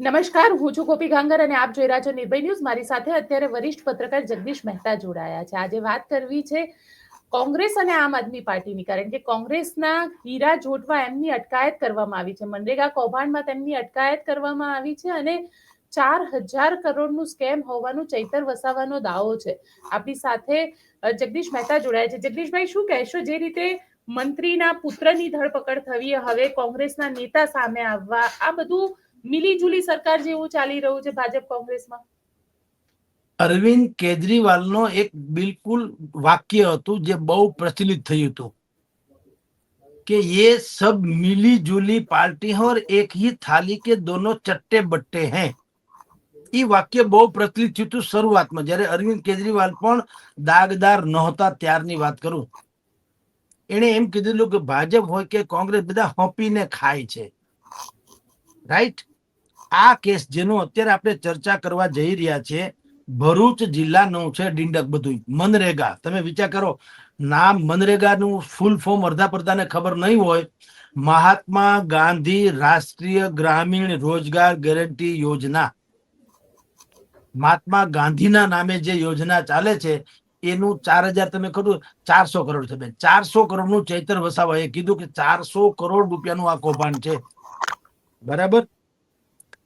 નમસ્કાર, હું છું ગોપી ગાંગર અને આપ જોઈ રહ્યા છો નિર્ભય ન્યૂઝ. મારી સાથે અત્યારે વરિષ્ઠ પત્રકાર જગદીશ મહેતા જોડાયા છે. આજે વાત કરવી છે કોંગ્રેસ અને આમ આદમી પાર્ટીની, કારણ કે કોંગ્રેસના હીરા જોટવા એમની અટકાયત કરવામાં આવી છે. મનરેગા કૌભાંડમાં તેમની અટકાયત કરવામાં આવી છે અને ચાર હજાર કરોડનું સ્કેમ હોવાનું ચૈતર વસાવાનો દાવો છે. આપણી સાથે જગદીશ મહેતા જોડાયા છે. જગદીશભાઈ, શું કહેશો? જે રીતે મંત્રીના પુત્રની ધરપકડ થવી, હવે કોંગ્રેસના નેતા સામે આવવા, આ બધું મિલીજુલી સરકાર જેવું ચાલી રહ્યું છે ભાજપ કોંગ્રેસમાં અરવિંદ કેજરીવાલનો એક બિલકુલ વાક્ય હતું જે બહુ પ્રચલિત થયું હતું કે ये सब मिली जुली पार्टी है और एक ही थाली के दोनों चट्टे बट्टे हैं એ વાક્ય બહુ પ્રચલિત થયું હતું શરૂઆતમાં જ્યારે અરવિંદ કેજરીવાલ પણ દાગદાર નહોતા ત્યારની વાત કરું એણે એમ કીધેલું કે ભાજપ હોય કે કોંગ્રેસ બધા હોપીને ખાય છે રાઈટ આ કેસ જેનો અત્યારે આપણે ચર્ચા કરવા જઈ રહ્યા છે, ભરૂચ જિલ્લાનું છે ડિંડક બધું મનરેગા. તમે વિચાર કરો, નામ મનરેગાનું ફૂલ ફોર્મ અડધા પડધાને ખબર નહીં હોય. મહાત્મા ગાંધી રાષ્ટ્રીય ગ્રામીણ રોજગાર ગેરંટી યોજના. મહાત્મા ગાંધીના નામે જે યોજના ચાલે છે, એનું ચાર હજાર તમે ખરું ચારસો કરોડ છે બેન. ચારસો કરોડનું ચૈતર વસાવાએ કીધું કે ચારસો કરોડ રૂપિયાનું આ કૌભાંડ છે. બરાબર?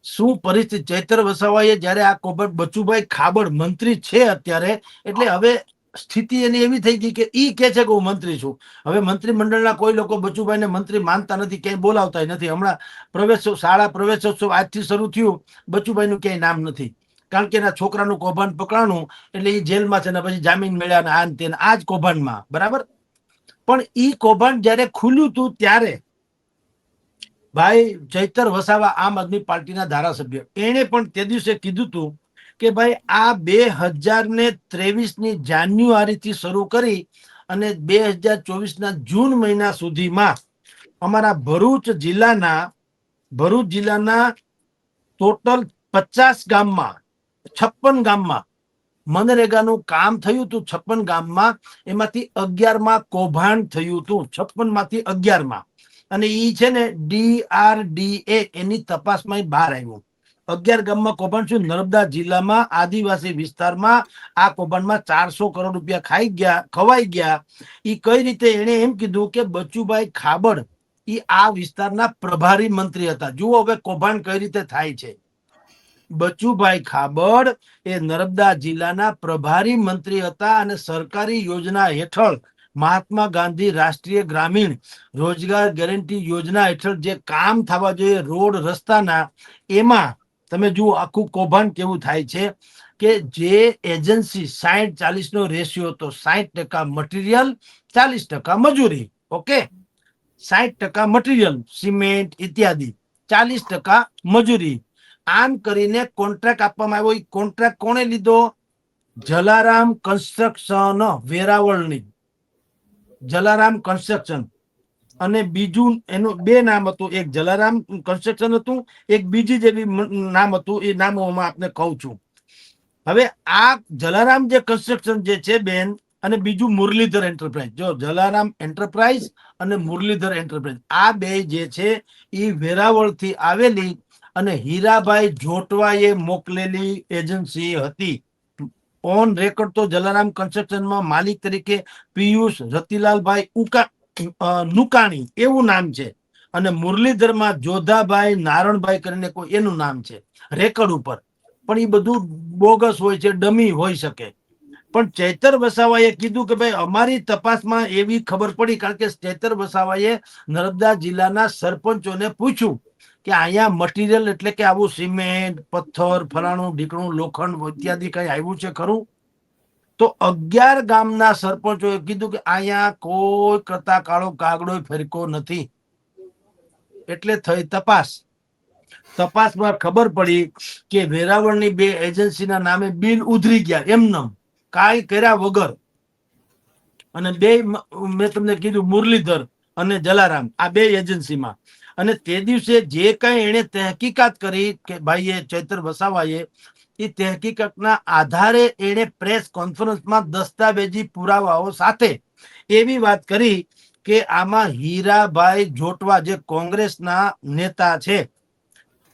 શું પરિસ્થિતિ? ચૈતર વસાવાએ જ્યારે આ કૌભાંડ બચુભાઈ ખાબડ મંત્રી છે અત્યારે, એટલે હવે સ્થિતિ એની એવી થઈ ગઈ કે ઈ કે છે કે હું મંત્રી છું. હવે મંત્રીમંડળના કોઈ લોકો બચુભાઈને મંત્રી માનતા નથી, ક્યાંય બોલાવતા નથી. હમણાં પ્રવેશ, શાળા પ્રવેશોત્સવ આજથી શરૂ થયું, બચુભાઈનું ક્યાંય નામ નથી. કારણ કે એના છોકરાનું કૌભાંડ પકડાણું, એટલે એ જેલમાં છે ને પછી જામીન મળ્યા ને આ ને આ જ કૌભાંડમાં. બરાબર? પણ ઈ કૌભાંડ જ્યારે ખુલ્યું હતું ત્યારે ભાઈ ચૈતર વસાવા આમ આદમી પાર્ટીના ધારાસભ્ય. એણે પણ તે દિવસે કીધું હતું કે ભાઈ આ બે હજાર ને ત્રેવીસની જાન્યુઆરી થી શરૂ કરી અને બે હજાર ચોવીસ ના જૂન મહિના સુધીમાં અમારા ભરૂચ જિલ્લાના ભરૂચ જિલ્લાના ટોટલ પચાસ ગામમાં, છપ્પન ગામમાં, મનરેગાનું કામ થયું હતું છપ્પન ગામમાં, એમાંથી અગિયારમાં કૌભાંડ થયું હતું છપ્પનમાંથી અગિયારમાં. અને એ છે ને ડીઆરડીએ એની તપાસમાં બહાર આવ્યું. અગિયાર ગામમાં કૌભાંડ શું નર્મદા જિલ્લામાં, આદિવાસી વિસ્તારમાં આ કૌભાંડમાં ચારસો કરોડ રૂપિયા ખાઈ ગયા, ખવાઈ ગયા. એ કઈ રીતે? એને એમ કીધું કે બચુભાઈ ખાબડ એ આ વિસ્તારના પ્રભારી મંત્રી હતા. જુઓ હવે કૌભાંડ કઈ રીતે થાય છે. બચુભાઈ ખાબડ એ નર્મદા જિલ્લાના પ્રભારી મંત્રી હતા અને સરકારી યોજના હેઠળ મહાત્મા ગાંધી રાષ્ટ્રીય ગ્રામીણ રોજગાર ગેરંટી યોજના હેઠળ જે કામ થવા જોઈએ રોડ રસ્તાના, એમાં તમે જુઓ આખું કૌભાંડ કેવું થાય છે કે જે એજન્સી સાહીઠ ચાલીસ નો રેશિયો હતો સાહીઠ ટકા મટીરિયલ, ચાલીસ ટકા મજૂરી, ઓકે? સાહીઠ ટકા મટીરિયલ, સિમેન્ટ ઇત્યાદિ, ચાલીસ ટકા મજૂરી. આમ કરીને કોન્ટ્રાક્ટ આપવામાં આવ્યો. એ કોન્ટ્રાક્ટ કોણે લીધો? જલારામ કન્સ્ટ્રક્શન વેરાવળની. જલારામ કન્સ્ટ્રક્શન અને બીજું એનું બે નામ હતું. એક જલારામ કન્સ્ટ્રક્શન હતું, એક બીજી જેવી નામ હતું, એ નામ હું આપને કહું છું. હવે આ જલારામ જે કન્સ્ટ્રક્શન જે છે બેન, અને બીજું મુરલીધર એન્ટરપ્રાઇઝ જો જલારામ એન્ટરપ્રાઇઝ અને મુરલીધર એન્ટરપ્રાઇઝ આ બે જે છે, એ વેરાવળથી આવેલી અને હીરાભાઈ જોટવાએ મોકલેલી એજન્સી હતી. ઓન રેકોર્ડ તો જલારામ કન્સ્ટ્રક્શનમાં માલિક તરીકે પિયુષ રતિલાલભાઈ ઉકા નુકાણી એવું નામ છે. અને મુરલીધરમાં જોધાભાઈ નારણભાઈ કરીને કોઈ એનું નામ છે, રેકર્ડ ઉપર. પણ એ બધું બોગસ હોય છે, ડમી હોઈ શકે. પણ ચૈતર વસાવાએ કીધું કે ભાઈ, અમારી તપાસમાં એવી ખબર પડી કારણ કે ચૈતર વસાવાએ નર્મદા જિલ્લાના સરપંચોને પૂછ્યું. કે અહીંયા મટીરિયલ એટલે કે આવું સિમેન્ટ, પથ્થર, ફલાણું, ઢીકણું, લોખંડ ઇત્યાદિ કઈ આવ્યું છે ખરું? તો અગિયાર ગામના સરપંચોએ કીધું કે અહીંયા કોઈ કરતા કાળો કાગડો ફેરકો નથી. એટલે થઈ તપાસ. તપાસમાં ખબર પડી કે વેરાવળની બે એજન્સીના નામે બિલ ઉધરી ગયા, એમનેમ. કાંઈ કર્યા વગર. અને બે મેં તમને કીધું મુરલીધર અને જલારામ, આ બે એજન્સીમાં. અને તે દિવસે જે કઈ એણે તહેકીકાત કરી કે ભાઈએ ચૈતર વસાવાએ, એ તહેકીકાતના આધારે એણે પ્રેસ કોન્ફરન્સમાં દસ્તાવેજી પુરાવાઓ સાથે એવી વાત કરી કે આમાં હીરાભાઈ જોટવા જે કોંગ્રેસના નેતા છે,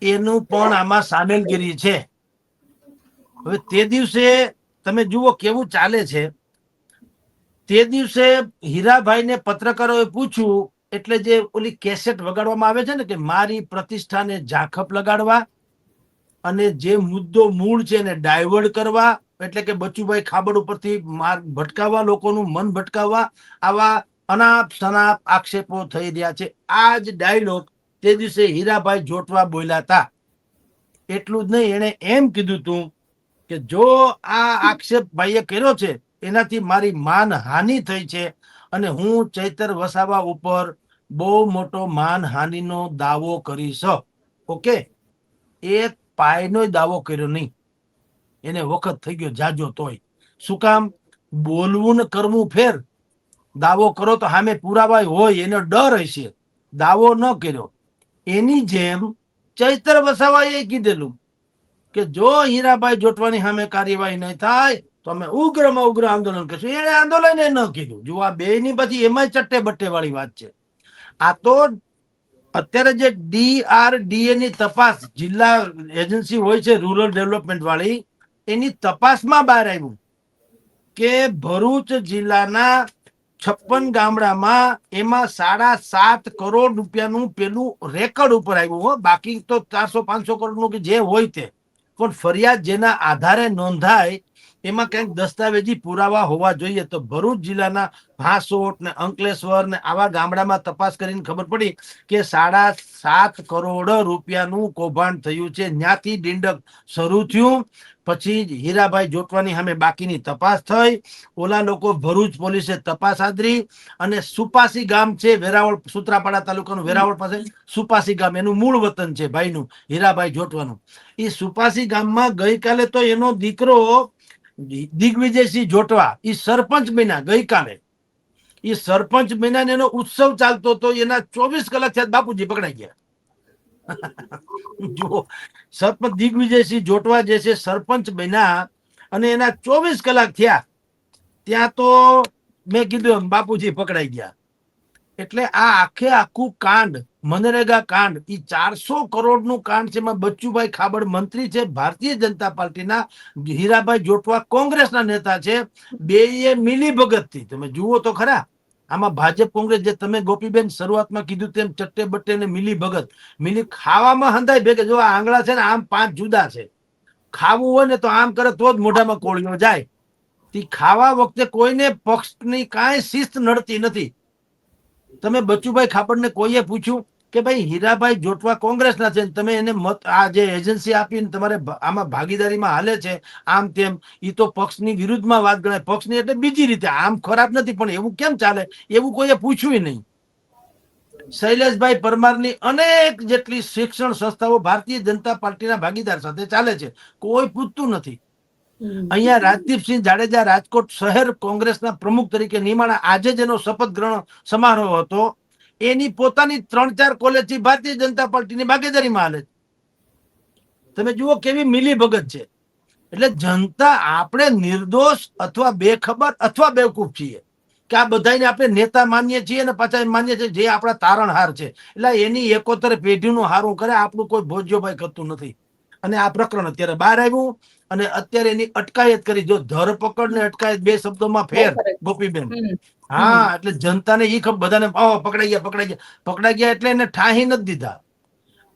એનું પણ આમાં સામેલગીરી છે. હવે તે દિવસે તમે જુઓ કેવું ચાલે છે. તે દિવસે હીરાભાઈને પત્રકારોએ પૂછ્યું એટલે જે ઓલી કેસેટ વગાડવામાં આવે છે ને કે મારી પ્રતિષ્ઠાને ઝાંખપ લગાડવા અને જે મુદ્દો મૂળ છે એને ડાયવર્ટ કરવા, એટલે કે બચુભાઈ ખાબડ ઉપરથી માર્ગ ભટકાવવા, લોકોનું મન ભટકાવવા, આવા અનાપ સનાપ આક્ષેપો થઈ રહ્યા છે. આ જ ડાયલોગ તે દિવસે હીરાભાઈ જોટવા બોલ્યા હતા. એટલું જ નહીં, એણે એમ કીધું તું કે જો આ આક્ષેપ ભાઈએ કર્યો છે, એનાથી મારી માન હાનિ થઈ છે અને હું ચૈતર વસાવા ઉપર બહુ મોટો માનહાનિનો દાવો કરીશ ઓકે? એક પાયનો દાવો કર્યો નહીં. એને વખત થઈ ગયો જાજો તોય. શું કામ? બોલવું ને કરવું ફેર. દાવો કરો તો સામે પુરાવા હોય, એનો ડર હશે. દાવો ન કર્યો. એની જેમ ચૈતર વસાવાએ કીધેલું કે જો હીરાભાઈ જોટવાની સામે કાર્યવાહી નહીં થાય, તો અમે ઉગ્રમાં ઉગ્ર આંદોલન કરશું. એને આંદોલન ન કીધું. જો આ બે ની પછી એમાં ચટ્ટે બટ્ટે વાળી વાત છે. આ તો અત્યારે જે ડીઆરડીએ ની તપાસ જિલ્લા એજન્સી હોય છે રૂરલ ડેવલપમેન્ટ વાળી, એની તપાસમાં બહાર આવ્યું કે ભરૂચ જિલ્લાના છપ્પન ગામડામાં એમાં સાડા સાત કરોડ રૂપિયાનું પેલું રેકર્ડ ઉપર આવ્યું હો. બાકી તો ચારસો પાંચસો કરોડનું કે જે હોય તે. પણ ફરિયાદ જેના આધારે નોંધાય એમાં કંઈક દસ્તાવેજી પુરાવા હોવા જોઈએ તો ભરૂચ જિલ્લાના ભાસોટ ને અંકલેશ્વર ને આવા ગામડામાં તપાસ કરીને ખબર પડી કે સાડા સાત કરોડ રૂપિયાનું કૌભાંડ થયું છે. ત્યાંથી દિંડક શરૂ થયું. પછી હીરાભાઈ જોટવાની સામે બાકીની તપાસ થઈ. ઓલા લોકો ભરૂચ પોલીસે તપાસ આદરી અને સુપાસી ગામ છે વેરાવળ, સુત્રાપાડા તાલુકાનું વેરાવળ પાસે સુપાસી ગામ. એનું મૂળ વતન છે ભાઈનું, હીરાભાઈ જોટવાનું. એ સુપાસી ગામમાં ગઈકાલે તો એનો દીકરો દિગ્વિજયસિંહ જોટવા એ સરપંચ બન્યા ગઈકાલે. એ સરપંચ બન્યા એનો ઉત્સવ ચાલતો હતો, એના ચોવીસ કલાક થયા બાપુજી પકડાઈ ગયા. જો સરપંચ દિગ્વિજયસિંહ જોટવા જે છે, સરપંચ બન્યા અને એના ચોવીસ કલાક થયા. ત્યાં તો મેં કીધું એમ, બાપુજી પકડાઈ ગયા. એટલે આ આખે આખું કાંડ, મનરેગા કાંડ એ ચારસો કરોડનું કાંડ છે એમાં બચ્ચુભાઈ ખાબડ મંત્રી છે, ભારતીય જનતા પાર્ટીના હીરાભાઈ જોટવા કોંગ્રેસના નેતા છે બે એ મિલી ભગતથી તમે જુઓ તો ખરા, આમાં ભાજપ કોંગ્રેસ જે તમે ગોપીબેન શરૂઆતમાં કીધું તેમ ચટ્ટે બટ્ટે ને મિલી ભગત મિલી ખાવામાં હંધાય ભેગે, જો આ આંગળા છે ને આમ પાંચ જુદા છે, ખાવું હોય ને તો આમ કરે તો જ મોઢામાં કોળીઓ જાય, તે ખાવા વખતે કોઈને પક્ષની કાંઈ શિસ્ત નડતી નથી તમે બચુભાઈ ખાપડને કોઈએ પૂછ્યું કે ભાઈ હીરાભાઈ જોટવા કોંગ્રેસના છે તમે એને મત, આ જે એજન્સી આપીને તમારે આમાં ભાગીદારીમાં હાલે છે, આમ તેમ એ તો પક્ષની વિરુદ્ધમાં વાત ગણાય. પક્ષની એટલે બીજી રીતે, આમ ખરાબ નથી, પણ એવું કેમ ચાલે? એવું કોઈએ પૂછ્યું નહીં. શૈલેષભાઈ પરમારની અનેક જેટલી શિક્ષણ સંસ્થાઓ ભારતીય જનતા પાર્ટીના ભાગીદાર સાથે ચાલે છે. કોઈ પૂછતું નથી. અહીંયા રાજદીપસિંહ જાડેજા રાજકોટ શહેર કોંગ્રેસના પ્રમુખ તરીકે નિમાણા આજે જેનો શપથ ગ્રહણ સમારોહ હતો. એની પોતાની ત્રણ ચાર કોલેજ ભારતીય જનતા પાર્ટીની ભાગીદારીમાં હાલે તમે જુઓ કેવી મિલી ભગત છે. એટલે જનતા આપણે નિર્દોષ અથવા બેખબર અથવા બેવકૂફ છીએ કે આ બધાને આપણે નેતા માનીએ છીએ અને પાછા માનીએ છીએ જે આપણા તારણહાર છે. એટલે એની એકોતર પેઢીનું હારું કરે, આપણું કોઈ ભોજ્યોભાઈ કરતું નથી. અને આ પ્રકરણ અત્યારે બહાર આવ્યું અને અત્યારે એની અટકાયત કરી. જો ધરપકડ ને અટકાયત બે શબ્દોમાં ફેર ગોપીબેન. હા એટલે જનતાને ઈ ખબર બધાને "ઓહ, પકડાઈ ગયા પકડાઈ ગયા. પકડાઈ ગયા એટલે એને ઠાહી નથી દીધા.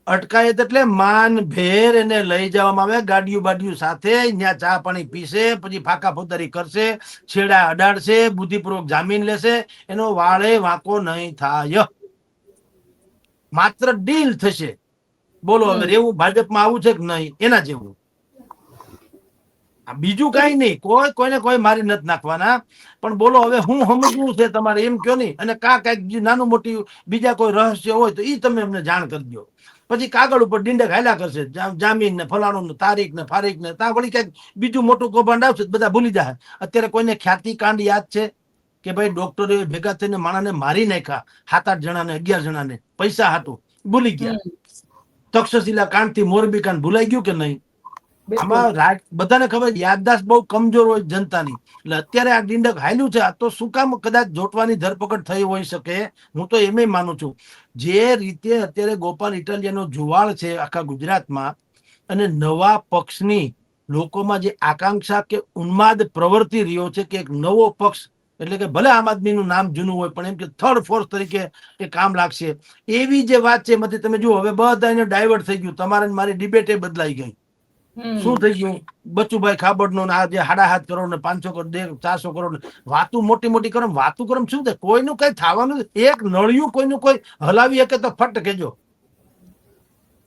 અટકાયત એટલે માન ભેર એને લઈ જવામાં આવે ગાડીઓ બાડીઓ સાથે ત્યાં ચા પાણી પીશે પછી ફાકા ફોદારી કરશે છેડા અડાડશે બુદ્ધિપૂર્વક જામીન લેશે એનો વાળે વાંકો નહીં થાય. માત્ર ડીલ થશે. બોલો હવે. રેવું ભાજપમાં આવું છે કે નહીં? એના જેવું. આ બીજું કઈ નહીં. કોઈ કોઈને કોઈ મારી નથી નાખવાના. પણ બોલો હવે હું સમજવું છે તમારે એમ કયો નહીં? અને કા કંઈક નાનું મોટી બીજા કોઈ રહસ્ય હોય તો એ તમે અમને જાણ કરજો પછી કાગળ ઉપર ડીંડક હાલ્યા કરશે. જામીન ને ફલાણું ને તારીખ ને ફારીખ ને ત્યાં વળી કંઈક બીજું મોટું કૌભાંડ આવશે બધા ભૂલી જાય અત્યારે કોઈને ખ્યાતિ કાંડ યાદ છે કે ભાઈ ડોક્ટરે ભેગા થઈને માણાને મારી નાખ્યા સાત આઠ જણાને અગિયાર જણાને. પૈસા હતું ભૂલી ગયા. તક્ષશિલા કાંડથી મોરબી કાંડ ભૂલાઈ ગયું કે નહીં? આમાં રાજ બધાને ખબર યાદદાસ્ત બહુ કમજોર હોય જનતાની. એટલે અત્યારે આ ડિંડક હાલ્યું છે આ તો શું કામ કદાચ જોટવાની ધરપકડ થઈ હોઈ શકે? હું તો એમ માનું છું. જે રીતે અત્યારે ગોપાલ ઇટાલિયાનો જુવાળ છે આખા ગુજરાતમાં અને નવા પક્ષની લોકોમાં જે આકાંક્ષા કે ઉન્માદ પ્રવર્તી રહ્યો છે કે એક નવો પક્ષ એટલે કે ભલે આમ આદમીનું નામ જૂનું હોય પણ એમ કે થર્ડ ફોર્સ તરીકે એ કામ લાગશે. એવી જે વાત છે એમાંથી તમે જુઓ હવે બધા એને ડાયવર્ટ થઈ ગયું. તમારે મારી ડિબેટે બદલાઈ ગઈ. શું થઈ ગયું? બચુભાઈ ખાબડ નો આ જે હાડા હાથ કરોડ ને પાંચસો કરોડ બે ચારસો કરોડ વાતું મોટી મોટી કરો વાતું કરો શું થાય? કોઈનું કઈ થવાનું એક નળિયું કોઈનું કોઈ હલાવી શકે તો ફટ કેજો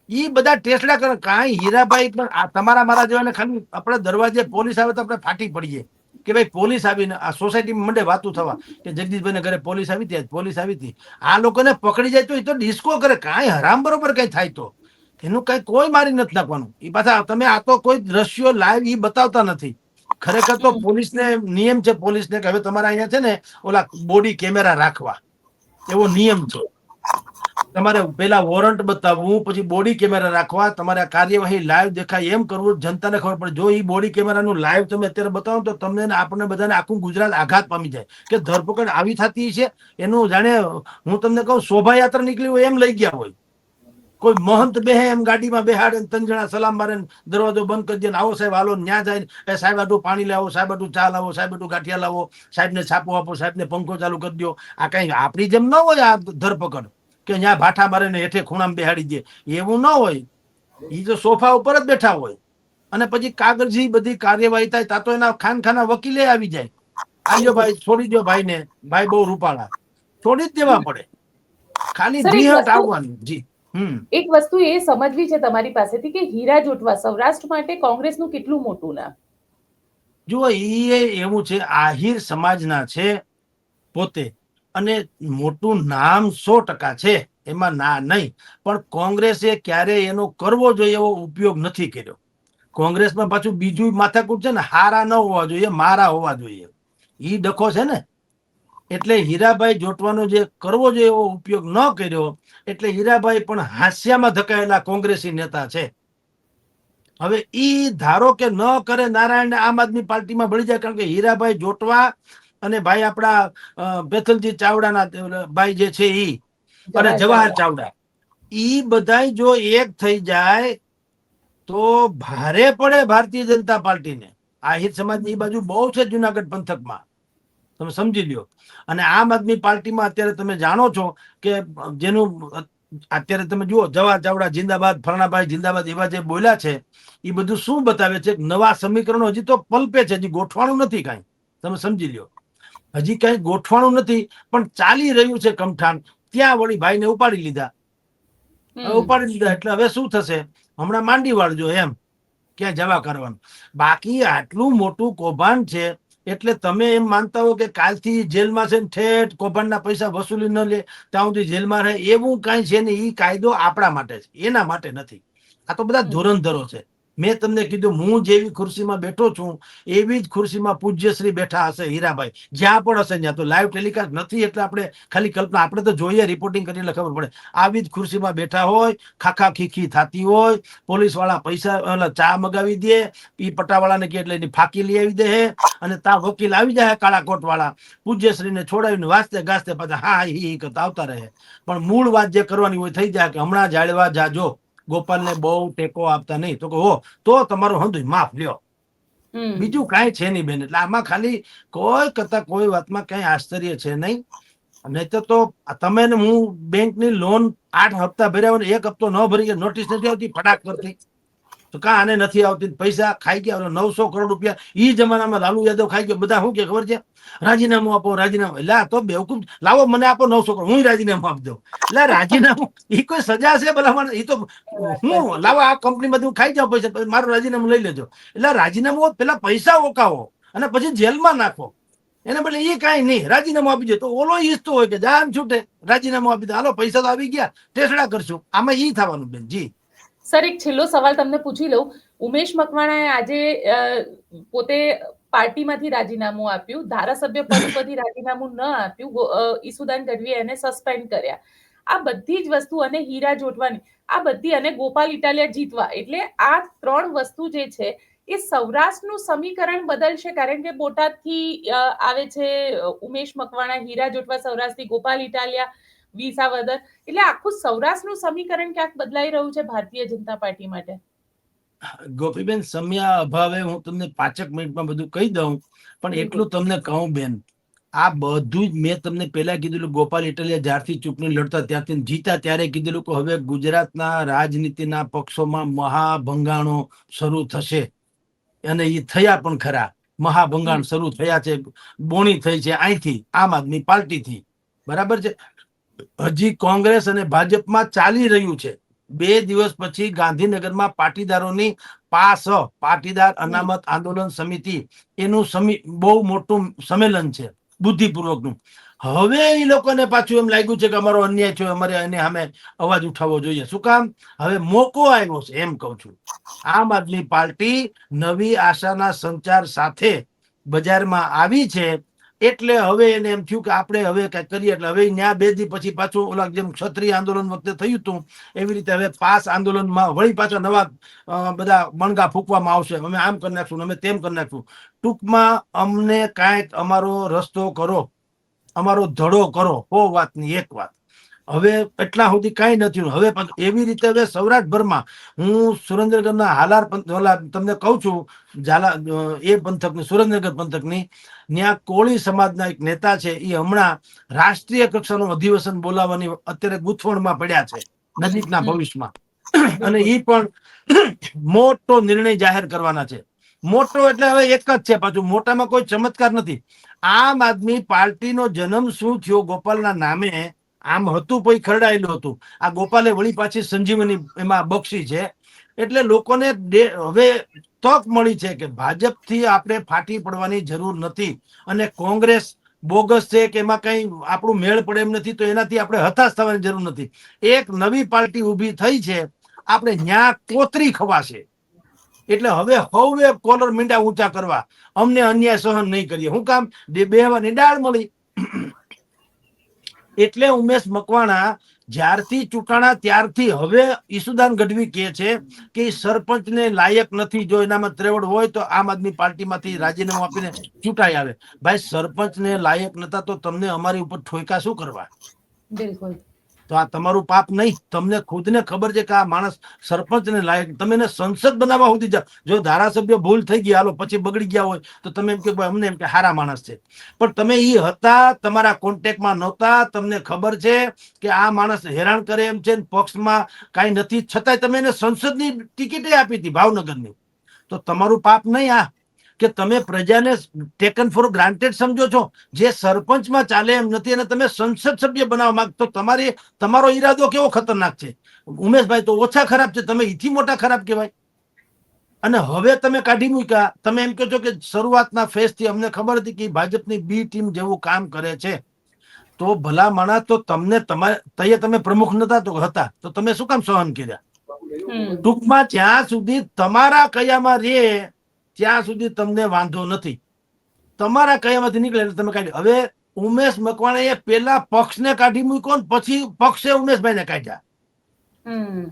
એ બધા ટેસડા કરે. કાંઈ હીરાભાઈ પણ આ તમારા મારા જેવાને ખાલી આપણે દરવાજે પોલીસ આવે તો આપણે ફાટી પડીએ. કે ભાઈ પોલીસ આવીને, આ સોસાયટીમાં મંડે વાતું થવા, કે જગદીશભાઈ ઘરે પોલીસ આવી હતી પોલીસ આવી હતી. આ લોકોને પકડી જાય તો એ તો ડિસ્કો કરે, કાંઈ હરામ બરોબર કઈ થાય તો. એનું કઈ કોઈ મારી નથી નાખવાનું. એ પાછા તમે આ તો કોઈ દ્રશ્યો લાઈવ એ બતાવતા નથી. ખરેખર તો પોલીસને નિયમ છે, પોલીસને કે હવે તમારા અહીંયા છે ને, ઓલા બોડી કેમેરા રાખવા. એવો નિયમ છે. તમારે પેલા વોરંટ બતાવવું, પછી બોડી કેમેરા રાખવા, તમારે કાર્યવાહી લાઈવ દેખાય એમ કરવું, જનતાને ખબર પડે. જો એ બોડી કેમેરાનું લાઈવ તમે અત્યારે બતાવો તો તમને આપણને બધાને આખું ગુજરાત આઘાત પામી જાય. કે ધરપકડ આવી થતી છે, એનું જાણે હું તમને કહું, શોભાયાત્રા નીકળી હોય એમ લઈ ગયા હોય. કોઈ મહંત બેહે એમ ગાડીમાં બેહાડે ત્રણ જણા સલામ મારે દરવાજો બંધ કરી દે આવો સાહેબ, હાલો, ન્યા જાય એ સાહેબ, આટલું પાણી લાવો, સાહેબ, આટલું ચા લાવો, સાહેબ, આટલું ગાંઠિયા લાવો, સાહેબને છાપો આપો, સાહેબને પંખો ચાલુ કરી દો આ કઈ આપણી જેમ ન હોય આ ધરપકડ. કે અહીંયા ભાઠા મારે ને હેઠે ખૂણામાં બેહાડી દે. એવું ન હોય. એ જો સોફા ઉપર જ બેઠા હોય. અને પછી કાગળજી બધી કાર્યવાહી થાય તા તો એના ખાનખાના વકીલે આવી જાય. આજો ભાઈ છોડી દો ભાઈને. ભાઈ બહુ રૂપાળા. છોડી જ દેવા પડે. ખાલી એક વસ્તુ- જી. એક વસ્તુ એ સમજવી છે તમારી પાસેથી કે હીરા જોટવા સૌરાષ્ટ્ર માટે કોંગ્રેસનું કેટલું મોટું નામ? જુઓ એ એવું છે આહિર સમાજના છે પોતે. અને મોટું નામ સો ટકા છે, એમાં ના નહીં. પણ કોંગ્રેસે ક્યારેય એનો કરવો જોઈએ એવો ઉપયોગ નથી કર્યો. કોંગ્રેસમાં પાછું બીજું માથાકૂટ છે ને, હારા ન હોવા જોઈએ, મારા હોવા જોઈએ. એ ડખો છે ને. એટલે હીરાભાઈ જોટવાનો જે કરવો જોઈએ એવો ઉપયોગ ન કર્યો, એટલે હીરાભાઈ પણ હાસ્યામાં ધકાયેલા કોંગ્રેસી નેતા છે. હવે ઈ ધારો કે ન કરે, નારાયણ આમ આદમી પાર્ટીમાં ભળી જાય, કારણ કે હીરાભાઈ જોટવા અને ભાઈ આપણા બેથલજી ચાવડાના ભાઈ જે છે ઈ અને જવાહર ચાવડા. ઈ બધાય જો એક થઈ જાય તો ભારે પડે ભારતીય જનતા પાર્ટીને. આહિર સમાજની બાજુ બહુ છે જુનાગઢ પંથકમાં. તમે સમજી લ્યો. અને આમ આદમી પાર્ટીમાં અત્યારે તમે જાણો છો કે જેનું અત્યારે તમે જુઓ જવાહર ચાવડા જિંદાબાદ ફરણાભાઈ જિંદાબાદ એવા જે બોલ્યા છે એ બધું શું બતાવે છે? નવા સમીકરણો હજી તો પલ્પે છે હજી ગોઠવાનું નથી કાંઈ. તમે સમજી લ્યો. હજી કઈ ગોઠવાનું નથી પણ ચાલી રહ્યું છે કમઠાણ. ત્યાં વળી ભાઈને ઉપાડી લીધા. ઉપાડી લીધા એટલે હવે શું થશે? હમણાં માંડી વાળજો એમ. ક્યાં જવા કરવાનું? બાકી આટલું મોટું કૌભાંડ છે એટલે તમે એમ માનતા હો કે કાલથી જેલમાં છે ને ઠેઠ કૌભાંડના પૈસા વસૂલી ન લે ત્યાં સુધી જેલમાં રહે એવું કાંઈ છે ને એ કાયદો આપણા માટે છે એના માટે નથી. આ તો બધા ધોરણધરો છે. મેં તમને કીધું, હું જેવી ખુરશીમાં બેઠો છું, એવી જ ખુરશીમાં પૂજ્યશ્રી બેઠા હશે હીરાભાઈ. જ્યાં પણ હશે ત્યાં તો લાઈવ ટેલિકાસ્ટ નથી એટલે આપણે ખાલી કલ્પના, આપણે તો જોઈએ રિપોર્ટિંગ કરીને ખબર પડે. આવી જ ખુરશીમાં બેઠા હોય, ખાખા ખીખી થતી હોય પોલીસવાળા પૈસા ચા મગાવી દે, ઈ પટાવાળાને કે એટલે એની ફાકી લઈ આવી દે અને તા વકીલ આવી જાય કાળા કોટ વાળા પૂજ્યશ્રીને છોડાવીને વાંચતે ગાજતે પાછા હી હી કરતા આવતા રહે. પણ મૂળ વાત જે કરવાની હોય થઈ જાય કે હમણાં જાળવા જાજો. ગોપાલને બહુ ટેકો આપતા નહીં. તો કે હો તો તમારું હંધુય માફ લ્યો. બીજું કાંઈ છે નહીં બેન એટલે આમાં ખાલી કોઈ કરતા કોઈ વાતમાં કઈ આશ્ચર્ય છે નહીં. નહીં તો તમે હું બેંકની લોન આઠ હપ્તા ભર્યા એક હપ્તો ન ભરી ગયા નોટિસ નથી આવતી ફટાક કરતી તો કા આને નથી આવતી? પૈસા ખાઈ ગયા નવસો કરોડ રૂપિયા. એ જમાનામાં લાલુ યાદવ ખાઈ ગયો. બધા શું કે ખબર છે? રાજીનામું આપો, રાજીનામું. એટલે તો બેવકૂફ લાવો, મને આપો નવસો કરોડ. હું રાજીનામું આપી દઉં. એટલે રાજીનામું. એ કોઈ સજા છે ભલા એ તો હું? લાવો, આ કંપનીમાંથી હું ખાઈ જાઉં પૈસા. મારું રાજીનામું લઈ લેજો. એટલે રાજીનામું પેલા પૈસા ઓકાવો અને પછી જેલમાં નાખો. એને બદલે એ કાંઈ નહીં. રાજીનામું આપી દે. તો ઓલો ઈચ્છતો હોય કે જામ છૂટે. રાજીનામું આપી દે. હાલો, પૈસા તો આવી ગયા. ટેસડા કરશું. આમાં ઈ થવાનું બેન. જી. સર, એક છેલ્લો સવાલ તમને પૂછી લઉં. ઉમેશ મકવાણાએ આજે પોતે પાર્ટીમાંથી રાજીનામું આપ્યું. ધારાસભ્ય પદ પરથી રાજીનામું ન આપ્યું. ઈસુદાન ગઢવીએ એને સસ્પેન્ડ કર્યા. આ બધી જ વસ્તુ અને હીરા જોટવાની, આ બધી અને ગોપાલ ઇટાલિયા જીતવા, એટલે આ ત્રણ વસ્તુ જે છે, એ સૌરાષ્ટ્રનું સમીકરણ બદલશે કારણ કે બોટાદથી આવે છે, ઉમેશ મકવાણા, હીરા જોટવા, સૌરાષ્ટ્રથી ગોપાલ ઇટાલિયા વિસાવદર એટલે આખું સૌરાષ્ટ્રનું સમીકરણ ક્યાંક બદલાઈ રહ્યું છે ભારતીય જનતા પાર્ટી માટે? ગોપીબેન સમયા અભાવે હું તમને પાંચેક મિનિટમાં બધું કહી દઉં પણ એટલું તમને કહું બેન આ બધું જ મેં તમને પહેલા કીધેલું ગોપાલ ઇટલિયા જ્યારથી ચૂંટણી લડતા ત્યારથી જીતા ત્યારે કીધેલું કે હવે ગુજરાતના રાજનીતિના પક્ષોમાં મહાભંગાણો શરૂ થશે. અને એ થયા પણ ખરા. મહાભંગાણ શરૂ થયા છે બોણી થઈ છે અહીંથી આમ આદમી પાર્ટીથી. બરાબર છે? હજી કોંગ્રેસ અને ભાજપમાં ચાલી રહ્યું છે. બે દિવસ પછી ગાંધીનગરમાં પાટીદારોની પાસ પાટીદાર અનામત આંદોલન સમિતિ એનું બહુ મોટું સંમેલન છે, બુદ્ધિપૂર્વકનું. હવે એ લોકોને પાછું એમ લાગ્યું છે કે અમારો અન્યાય છે અમારે એને સામે અવાજ ઉઠાવવો જોઈએ. શું કામ? હવે મોકો આવ્યો છે, એમ કહું છું. આમ આદમી પાર્ટી નવી આશાના સંચાર સાથે બજારમાં આવી છે એટલે હવે એને એમ થયું કે આપણે હવે કઈ કરીએ એટલે હવે ન્યા બે દી પછી પાછું ઓલા જેમ ક્ષત્રિય આંદોલન વખતે થયું હતું, એવી રીતે હવે પાસ આંદોલનમાં વળી પાછા નવા બધા મણગા ફૂંકવામાં આવશે. અમે આમ કરી નાખશું અમે તેમ કરી નાખશું. ટૂંકમાં અમને કાંઈક અમારો રસ્તો કરો, અમારો ધડો કરો, હો વાતની એક વાત. હવે એટલા સુધી કાંઈ નથી હવે એવી રીતે હવે સૌરાષ્ટ્રભરમાં હું સુરેન્દ્રનગરના હાલાર તમને કહું છું ઝાલા એ પંથકની સુરેન્દ્રનગર પંથકની ત્યાં કોળી સમાજના એક નેતા છે એ હમણાં રાષ્ટ્રીય કક્ષાનું અધિવેશન બોલાવવાની અત્યારે ગૂંથવણમાં પડ્યા છે નજીકના. ભવિષ્યમાં. અને એ પણ મોટો નિર્ણય જાહેર કરવાના છે. મોટો એટલે હવે એક જ છે પાછું મોટામાં કોઈ ચમત્કાર નથી. આમ આદમી પાર્ટીનો જન્મ શું થયો ગોપાલના નામે? આમ હતું પછી ખરડાયેલું હતું. આ ગોપાલે વળી પાછી સંજીવની એમાં બક્ષી છે. એટલે લોકોને હવે તક મળી છે કે ભાજપથી આપણે ફાટી પડવાની જરૂર નથી અને કોંગ્રેસ બોગસ છે કે એમાં કઈ આપણું મેળ પડે એમ નથી તો એનાથી આપણે હતાશ થવાની જરૂર નથી. એક નવી પાર્ટી ઊભી થઈ છે, આપણે ન્યા કોતરી ખવાશે. એટલે હવે હવે કોલર મીંડા ઊંચા કરવા. અમને અન્યાય સહન નહીં કરીએ. હું કામ બે બેહવાની ડાળ મળી. એટલે ઉમેશ મકવાણા જ્યારથી ચૂંટાણા, ત્યારથી હવે ઈસુદાન ગઢવી કહે છે કે સરપંચને લાયક નથી. જો એનામાં ત્રેવડ હોય તો આમ આદમી પાર્ટીમાંથી રાજીનામું આપીને ચૂંટાઈ આવે. ભાઈ, સરપંચને લાયક નતા તો તમને અમારી ઉપર ઠોયકા શું કરવા? બિલકુલ. તો આ તમારું પાપ નહીં. તમને ખુદને ખબર છે કે આ માણસ સરપંચને લાયક. તમે એને સંસદ બનાવવા સુધી જાઓ. જો ધારાસભ્ય ભૂલ થઈ ગયા હાલો, પછી બગડી ગયા હોય, તો તમે એમ કે અમને એમ કે હારા માણસ છે. પણ તમે એ હતા, તમારા કોન્ટેક્ટમાં નહોતા. તમને ખબર છે કે આ માણસ હેરાન કરે એમ છે પક્ષમાં કાંઈ નથી. છતાંય તમે એને સંસદની ટિકિટે આપી હતી, ભાવનગરની. તો તમારું પાપ નહીં આ. કે તમે પ્રજાને ટેકન ફોર ગ્રાન્ટેડ સમજો છો? જે સરપંચમાં ચાલે એમ નથી અને તમે સંસદ સભ્ય બનાવવા માંગતો તમારી તમારો ઈરાદો કેવો ખતરનાક છે? ઉમેશભાઈ તો ઓછા ખરાબ છે તમે ઈથી મોટા ખરાબ કહેવાય. અને હવે તમે કાઢી મૂક્યા. તમે એમ કહો છો કે શરૂઆતના ફેઝથી અમને ખબર હતી કે ભાજપની બી ટીમ જેવું કામ કરે છે. તો ભલા માણસ તો તમને તમારે તમે પ્રમુખ નતા તો હતા. તો તમે શું કામ સહન કર્યા? ટૂંકમાં જ્યાં સુધી તમારા કયામાં રે ત્યાં સુધી તમને વાંધો નથી. તમારા કયામાંથી નીકળે એટલે તમે કાઢી હવે ઉમેશ મકવાણાએ પેલા પક્ષને કાઢી મૂક્યો પછી પક્ષે ઉમેશભાઈને કાઢ્યા. હમ.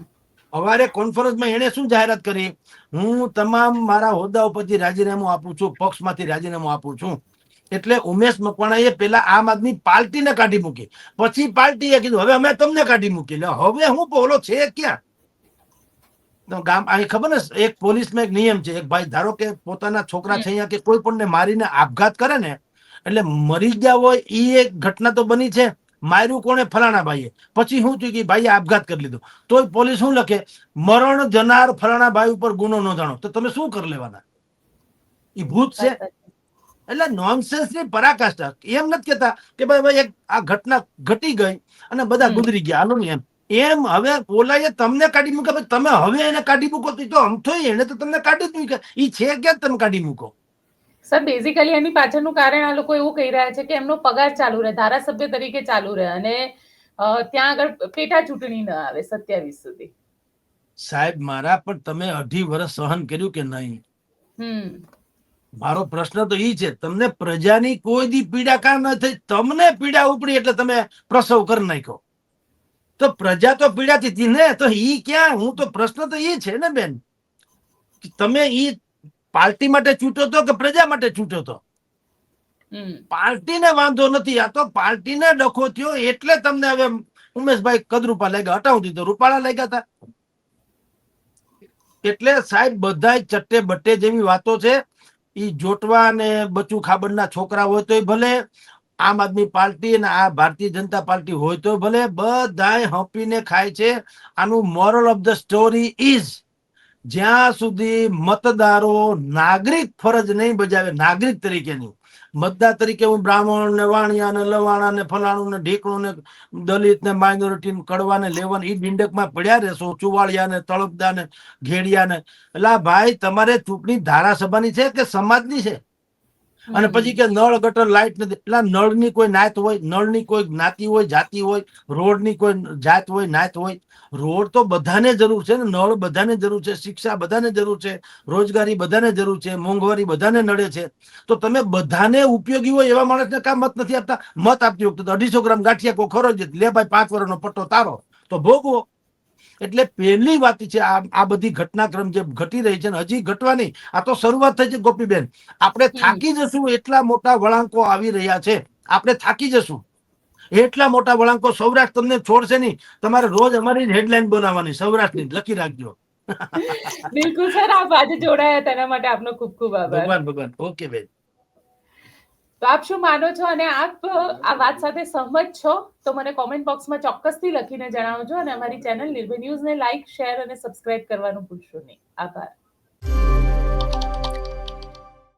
કોન્ફરન્સમાં એને શું જાહેરાત કરી? હું તમામ મારા હોદ્દા ઉપરથી રાજીનામું આપું છું પક્ષમાંથી રાજીનામું આપું છું. એટલે ઉમેશ મકવાણાએ પેલા આમ આદમી પાર્ટીને કાઢી મૂકી. પછી પાર્ટીએ કીધું હવે અમે તમને કાઢી મૂકી હવે હું બોલો છે ક્યાં? ગામ ખબર ને એક પોલીસમાં એક નિયમ છે. એક ભાઈ ધારો કે પોતાના છોકરા છે અહીંયા કે કોઈ પણને મારીને આપઘાત કરે ને એટલે મરી ગયા હોય એ એક ઘટના તો બની છે. માર્યું કોણે? ફલાણા ભાઈએ પછી શું થયું કે ભાઈએ આપઘાત કરી લીધો. તોય પોલીસ શું લખે? મરણ જનાર ફલાણા ભાઈ ઉપર ગુનો નોંધાણો. તો તમે શું કરી લેવાના? એ ભૂત છે? એટલે નોનસેન્સની પરાકાષ્ઠા. એમ નથી કેતા કે ભાઈ ભાઈ એક આ ઘટના ઘટી ગઈ અને બધા. ગુજરી ગયા. હાલો ને એમ. એમ હવે બોલાય તમને કાઢી મૂકે તમે હવે એને કાઢી મૂકો તો તો એને તો તમને કાઢી જ મૂકે. એ છે ક્યાં તમે કાઢી મૂકો? સર બેઝિકલી એની પાછળનું કારણ આ લોકો એવું કહી રહ્યા છે કે એમનો પગાર ચાલુ રહે ધારાસભ્ય તરીકે ચાલુ રહે અને ત્યાં આગળ પેટા ચૂંટણી ન આવે સત્યાવીસ સુધી. સાહેબ મારા પણ તમે અઢી વર્ષ સહન કર્યું કે નહીં? મારો પ્રશ્ન તો ઈ છે તમને પ્રજાની કોઈ દી પીડા કામ ન થઈ તમને પીડા ઉપડી એટલે તમે પ્રસવ કરી નાખ્યો. તો પ્રજા તો પીડાતી હતી ને તો ઈ ક્યાં? હું તો પ્રશ્ન તો ઈ છે ને બેન. તમે ઈ પાર્ટી માટે છૂટો તો કે પ્રજા માટે છૂટો તો? પાર્ટીને વાંધો નથી. આ તો પાર્ટીને ડખો થયો એટલે તમને હવે ઉમેશભાઈ કદરૂપા લાગ્યા. હટાવી દીધો. રૂપાળા લાગ્યા હતા એટલે સાહેબ બધા ચટ્ટે બટ્ટે જેવી વાતો છે. ઈ જોટવા અને બચુ ખાબડના છોકરા હોય તોય ભલે. આમ આદમી પાર્ટી અને આ ભારતીય જનતા પાર્ટી હોય તો ભલે, બધાય હંપીને ખાય છે. આનું moral of the story is જ્યાં સુધી મતદારો નાગરિક ફરજ નહીં બજાવે, નાગરિક તરીકેની. મતદાર તરીકે હું બ્રાહ્મણ ને વાણિયા ને લવાણા ને ફલાણું ને ઢીકણું ને દલિત ને માઇનોરિટી કડવા ને લેવન, ઈ ડિંડકમાં પડ્યા રહેશો ચુવાળિયા ને તળપદા ને ઘેડિયા ને એટલે ભાઈ તમારે ચૂંટણી ધારાસભાની છે કે સમાજની છે? અને પછી કે નળ ગટર લાઈટ નથી. એટલે નળની કોઈ નાત હોય, નળની કોઈ જ્ઞાતિ હોય, જાતિ હોય, રોડની કોઈ જાત હોય, નાત હોય, રોડ તો બધાને જરૂર છે ને, નળ બધાને જરૂર છે, શિક્ષા બધાને જરૂર છે, રોજગારી બધાને જરૂર છે, મોંઘવારી બધાને નડે છે. તો તમે બધાને ઉપયોગી હોય એવા માણસને કામ મત નથી આપતા. મત આપતી વખતે અઢીસો ગ્રામ ગાંઠિયા કોઈ ખરો જ. લે ભાઈ પાંચ વર્ષનો પટ્ટો તારો. તો ભોગવો. એટલે પહેલી વાત છે આ બધી ઘટનાક્રમ જે ઘટી રહી છે ને હજી ઘટવાની. આ તો શરૂઆત થઈ છે ગોપીબેન. આપણે થાકી જશું એટલા મોટા વળાંકો આવી રહ્યા છે. આપણે થાકી જશું. એટલા મોટા વળાંકો સૌરાષ્ટ્ર તમને છોડશે નહીં. તમારે રોજ અમારી હેડલાઇન બનાવવાની સૌરાષ્ટ્રની. લખી રાખજો. બિલકુલ સર. આપ આજે જોડાયા તેના માટે આપનો ખૂબ ખૂબ આભાર. ભગવાન ભગવાન. ઓકે બેન. તો આપ શું માનો છો અને આપ આ વાત સાથે સહમત છો? તો મને કોમેન્ટ બોક્સમાં ચોક્કસથી લખીને જણાવજો અને અમારી ચેનલ નિર્ભય ન્યૂઝને લાઇક શેર અને સબસ્ક્રાઇબ કરવાનું ભૂલશો નહીં. આભાર.